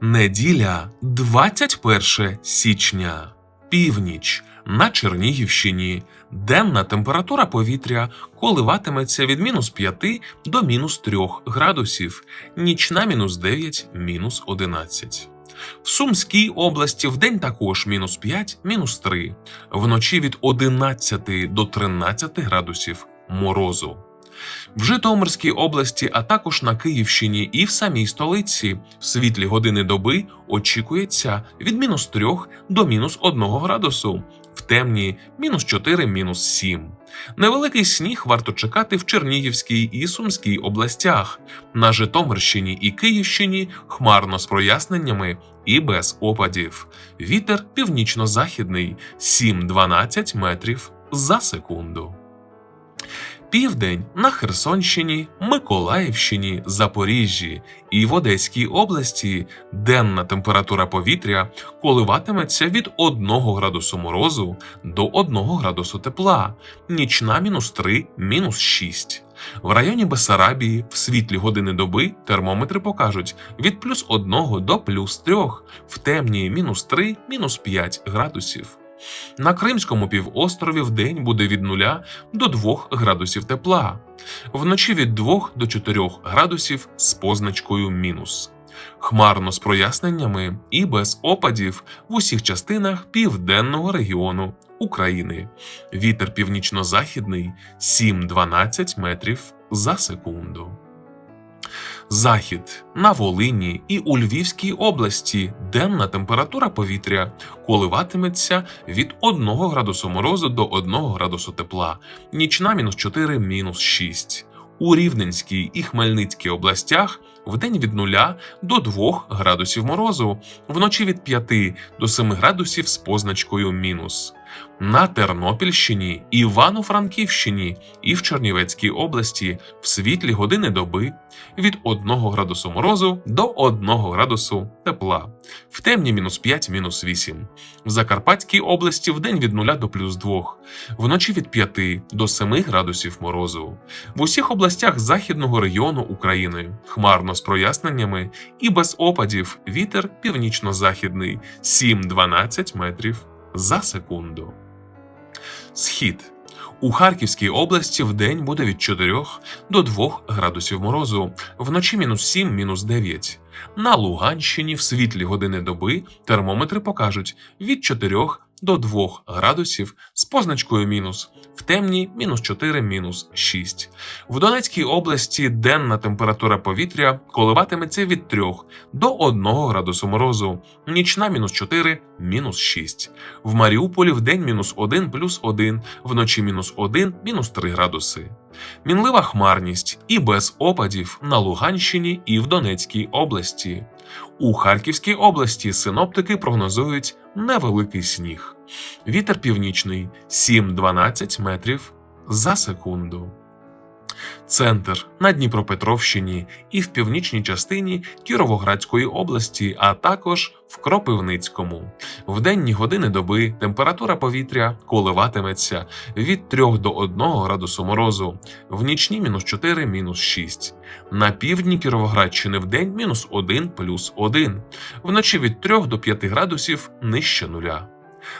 Неділя 21 січня. Північ на Чернігівщині. Денна температура повітря коливатиметься від мінус 5 до мінус 3 градусів, нічна мінус 9, мінус 11. В Сумській області вдень також мінус 5, мінус 3, вночі від 11 до 13 градусів морозу. В Житомирській області, а також на Київщині і в самій столиці в світлі години доби очікується від мінус 3 до мінус 1 градусу, в темні мінус 4, мінус 7. Невеликий сніг варто чекати в Чернігівській і Сумській областях. На Житомирщині і Київщині хмарно з проясненнями і без опадів. Вітер північно-західний 7-12 метрів за секунду. Південь на Херсонщині, Миколаївщині, Запоріжжі і в Одеській області денна температура повітря коливатиметься від 1 градусу морозу до 1 градусу тепла, нічна мінус 3, мінус 6. В районі Бесарабії в світлі години доби термометри покажуть від плюс 1 до плюс 3, в темні мінус 3, мінус 5 градусів. На Кримському півострові вдень буде від 0 до 2 градусів тепла, вночі від 2 до 4 градусів з позначкою мінус. Хмарно з проясненнями і без опадів в усіх частинах південного регіону України. Вітер північно-західний 7-12 метрів за секунду. Захід на Волині і у Львівській області денна температура повітря коливатиметься від 1 градусу морозу до 1 градусу тепла, нічна мінус 4, мінус 6. У Рівненській і Хмельницькій областях вдень від 0 до 2 градусів морозу, вночі від 5 до 7 градусів з позначкою мінус. На Тернопільщині, Івано-Франківщині і в Чернівецькій області в світлі години доби від 1 градусу морозу до 1 градусу тепла, в темні мінус 5, мінус 8. В Закарпатській області вдень від 0 до плюс 2, вночі від 5 до 7 градусів морозу. В усіх областях західного регіону України. Хмарно з проясненнями і без опадів. Вітер північно-західний 7-12 метрів за секунду. Схід у Харківській області вдень буде від 4 до 2 градусів морозу, вночі мінус 7, мінус 9. На Луганщині в світлі години доби термометри покажуть від 4 до 2 градусів з позначкою мінус, в темні мінус 4, мінус 6. В Донецькій області денна температура повітря коливатиметься від 3 до 1 градусу морозу, нічна мінус 4, мінус 6. В Маріуполі в день мінус 1 плюс 1, вночі мінус 1, мінус 3 градуси. Мінлива хмарність і без опадів на Луганщині і в Донецькій області. У Харківській області синоптики прогнозують невеликий сніг. Вітер північний 7-12 метрів за секунду. Центр на Дніпропетровщині і в північній частині Кіровоградської області, а також в Кропивницькому. В денні години доби температура повітря коливатиметься від 3 до 1 градусу морозу, в нічні мінус 4, мінус 6. На півдні Кіровоградщини в день мінус 1 плюс 1, вночі від 3 до 5 градусів нижче нуля.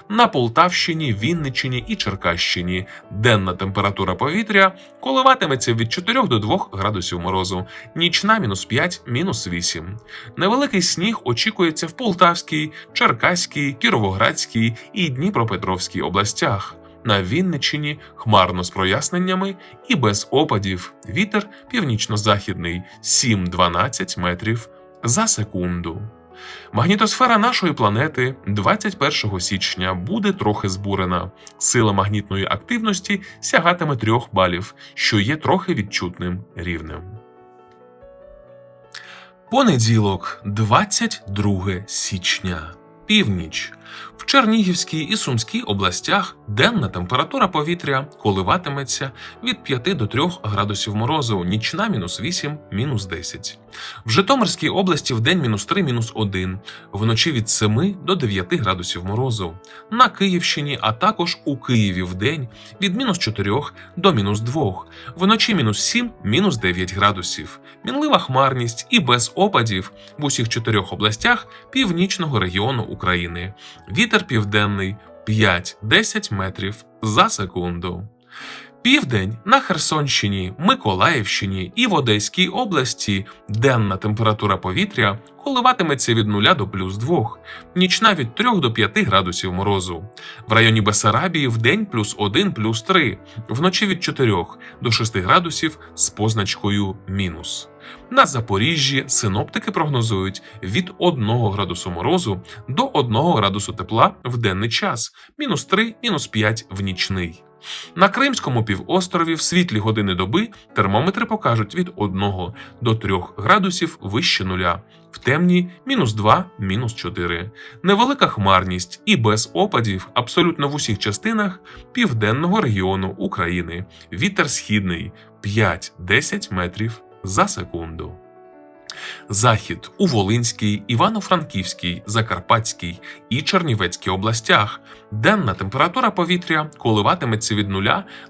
На Полтавщині, Вінниччині і Черкащині денна температура повітря коливатиметься від 4 до 2 градусів морозу, нічна мінус 5, мінус 8. Невеликий сніг очікується в Полтавській, Черкаській, Кіровоградській і Дніпропетровській областях. На Вінниччині хмарно з проясненнями і без опадів. Вітер північно-західний 7-12 метрів за секунду. Магнітосфера нашої планети 21 січня буде трохи збурена. Сила магнітної активності сягатиме 3 балів, що є трохи відчутним рівнем. Понеділок, 22 січня. Північ. В Чернігівській і Сумській областях денна температура повітря коливатиметься від 5 до 3 градусів морозу, нічна мінус 8, мінус 10. В Житомирській області в день мінус 3, мінус 1, вночі від 7 до 9 градусів морозу. На Київщині, а також у Києві в день від мінус 4 до мінус 2, вночі мінус 7, мінус 9 градусів. Мінлива хмарність і без опадів в усіх чотирьох областях північного регіону України. Вітер південний 5-10 метрів за секунду. Південь на Херсонщині, Миколаївщині і в Одеській області денна температура повітря коливатиметься від 0 до плюс 2, нічна від 3 до 5 градусів морозу. В районі Бесарабії в день плюс 1 плюс 3, вночі від 4 до 6 градусів з позначкою мінус. На Запоріжжі синоптики прогнозують від 1 градусу морозу до 1 градусу тепла в денний час, мінус 3, мінус 5 в нічний. На Кримському півострові в світлі години доби термометри покажуть від 1 до 3 градусів вище нуля, в темні мінус 2, мінус 4. Невелика хмарність і без опадів абсолютно в усіх частинах південного регіону України. Вітер східний 5-10 метрів за секунду. Захід у Волинській, Івано-Франківській, Закарпатській і Чернівецькій областях. Денна температура повітря коливатиметься від 0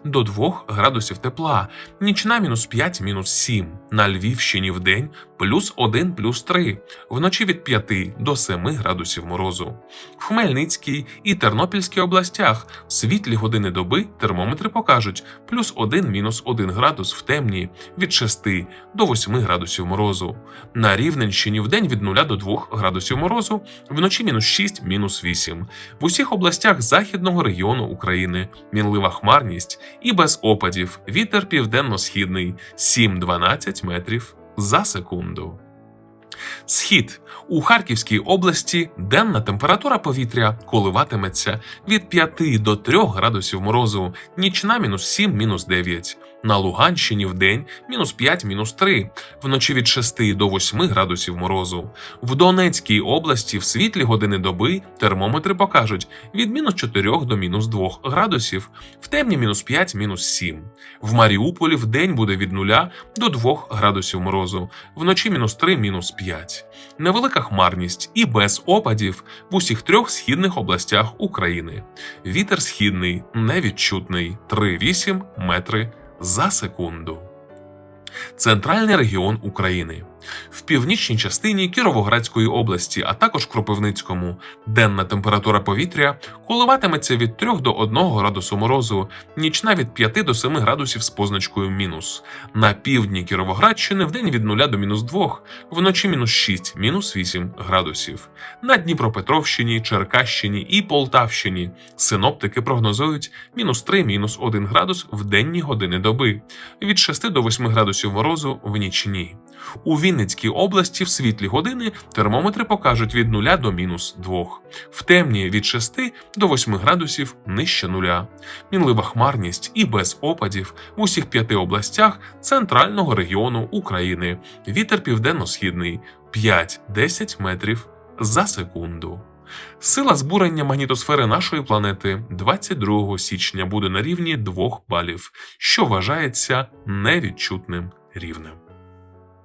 до 2 градусів тепла, нічна мінус 5, мінус 7. На Львівщині в день плюс 1, плюс 3, вночі від 5 до 7 градусів морозу. В Хмельницькій і Тернопільській областях в світлі години доби термометри покажуть плюс 1, мінус 1 градус в темні від 6 до 8 градусів морозу. На Рівненщині в день від 0 до 2 градусів морозу, вночі мінус 6, мінус 8. В усіх областях західного регіону України мінлива хмарність і без опадів вітер південно-східний 7-12 метрів за секунду. Схід у Харківській області денна температура повітря коливатиметься від 5 до 3 градусів морозу, нічна мінус 7, мінус 9. На Луганщині в день мінус 5, мінус 3, вночі від 6 до 8 градусів морозу. В Донецькій області в світлі години доби термометри покажуть від мінус 4 до мінус 2 градусів, в темні мінус 5, мінус 7. В Маріуполі в буде від 0 до 2 градусів морозу, вночі мінус 3, мінус 5. Невелика хмарність і без опадів в усіх трьох східних областях України. Вітер східний невідчутний 3,8 метри за секунду. Центральний регіон України. В північній частині Кіровоградської області, а також Кропивницькому, денна температура повітря коливатиметься від 3 до 1 градусу морозу, нічна від 5 до 7 градусів з позначкою мінус. На півдні Кіровоградщини вдень від 0 до мінус 2, вночі мінус 6, мінус 8 градусів. На Дніпропетровщині, Черкащині і Полтавщині синоптики прогнозують мінус 3, мінус 1 градус в денні години доби, від 6 до 8 градусів морозу в нічні. У Вінницькій області в світлі години термометри покажуть від 0 до мінус 2, в темні від 6 до 8 градусів нижче нуля. Мінлива хмарність і без опадів в усіх п'яти областях центрального регіону України. Вітер південно-східний 5-10 метрів за секунду. Сила збурення магнітосфери нашої планети 22 січня буде на рівні 2 балів, що вважається невідчутним рівнем.